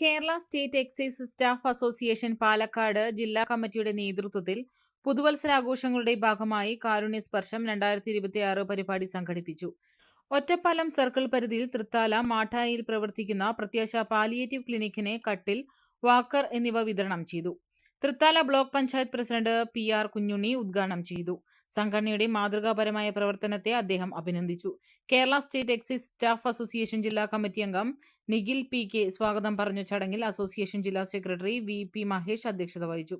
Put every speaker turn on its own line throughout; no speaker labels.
Kerala state excise staff association Palakkad ജില്ലാ കമ്മിറ്റിയുടെ നേതൃത്വത്തിൽ പുതുവത്സരാഘോഷങ്ങളുടെ ഭാഗമായി കാരുണ്യ സ്പർശം രണ്ടായിരത്തി ഇരുപത്തി ആറ് പരിപാടി സംഘടിപ്പിച്ചു. ഒറ്റപ്പാലം സർക്കിൾ പരിധിയിൽ തൃത്താല മാഠായിൽ പ്രവർത്തിക്കുന്ന പ്രത്യാശ പാലിയേറ്റീവ് ക്ലിനിക്കിനെ കട്ടിൽ വാക്കർ എന്നിവ വിതരണം ചെയ്തു. Thrithala block panchayat president P R Kunjunni ഉദ്ഘാടനം ചെയ്തു. സംഘടനയുടെ മാതൃകാപരമായ പ്രവർത്തനത്തെ അദ്ദേഹം അഭിനന്ദിച്ചു. Kerala state excise staff association ജില്ലാ കമ്മിറ്റി അംഗം നിഖിൽ പി കെ സ്വാഗതം പറഞ്ഞ ചടങ്ങിൽ അസോസിയേഷൻ ജില്ലാ സെക്രട്ടറി വി പി മഹേഷ് അധ്യക്ഷത വഹിച്ചു.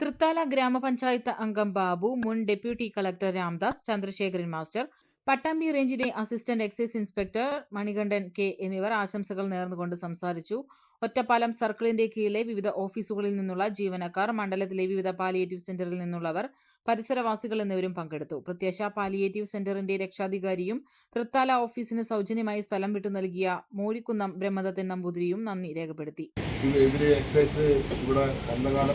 തൃത്താല ഗ്രാമപഞ്ചായത്ത് അംഗം ബാബു മുൻ deputy collector Ramdas Chandrasekharan master Pattambi റേഞ്ചിലെ assistant excise inspector Manikandan K എന്നിവർ ആശംസകൾ നേർന്നുകൊണ്ട് സംസാരിച്ചു. ഒറ്റപ്പാലം സർക്കിളിന്റെ കീഴിലെ വിവിധ ഓഫീസുകളിൽ നിന്നുള്ള ജീവനക്കാർ മണ്ഡലത്തിലെ വിവിധ പാലിയേറ്റീവ് സെന്ററിൽ നിന്നുള്ളവർ പരിസരവാസികൾ എന്നിവരും പങ്കെടുത്തു. പ്രത്യാശ പാലിയേറ്റീവ് സെന്ററിന്റെ രക്ഷാധികാരിയും തൃത്താല ഓഫീസിന് സൗജന്യമായി സ്ഥലം വിട്ടു നൽകിയ മോഴിക്കുന്നം ബ്രഹ്മദത്തൻ നമ്പൂതിരിയും നന്ദി രേഖപ്പെടുത്തി.
എക്സൈസ് ഇവിടെ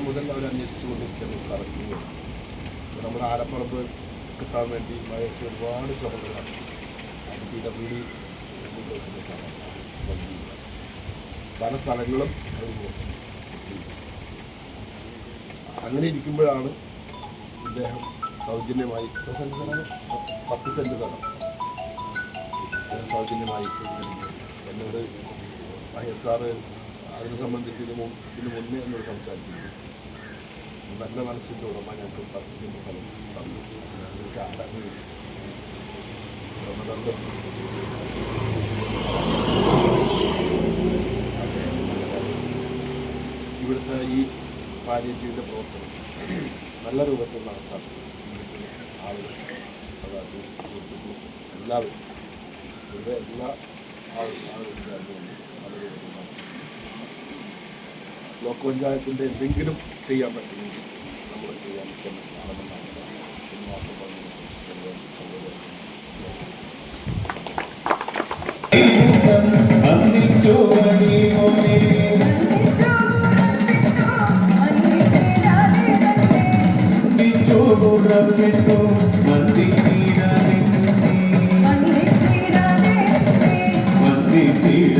മുതൽ അവർ അന്വേഷിച്ചുകൊണ്ടിരിക്കുന്നു നമ്മുടെ ആലപ്പുറത്ത് കിട്ടാൻ വേണ്ടി മഹേഷ് ഒരുപാട് ശ്രമങ്ങൾ നടത്തി അത് പി ഡബ്ല്യു ഡി പല സ്ഥലങ്ങളും. അങ്ങനെ ഇരിക്കുമ്പോഴാണ് ഇദ്ദേഹം സൗജന്യമായി? പത്ത് സെന്റ് സ്ഥലം സൗജന്യമായി. എന്നോട് മഹേഷ് സാറ് അതിനെ സംബന്ധിച്ച് ഇതിന് ഇതിന് മുന്നേ എന്നോട് സംസാരിച്ചിരുന്നു നല്ല മനസ്സിന്റെ ഉടമ ഞങ്ങൾക്ക് പത്ത് സെന്റ് സ്ഥലം തന്നു ഇവിടുത്തെ ഈ പാലിയേറ്റീവിന്റെ പ്രവർത്തനം നല്ല രൂപത്തിൽ നടത്താൻ ആളുകൾ എല്ലാവരും ഇവിടെ എല്ലാ നടത്തും ബ്ലോക്ക് പഞ്ചായത്തിന്റെ എന്തെങ്കിലും ചെയ്യാൻ പറ്റുമെങ്കിൽ നമ്മൾ ചെയ്യാൻ ശ്രമിക്കണമെന്നാണ് బుర్ర
పెట్టు మంది చీడ మంది చీడ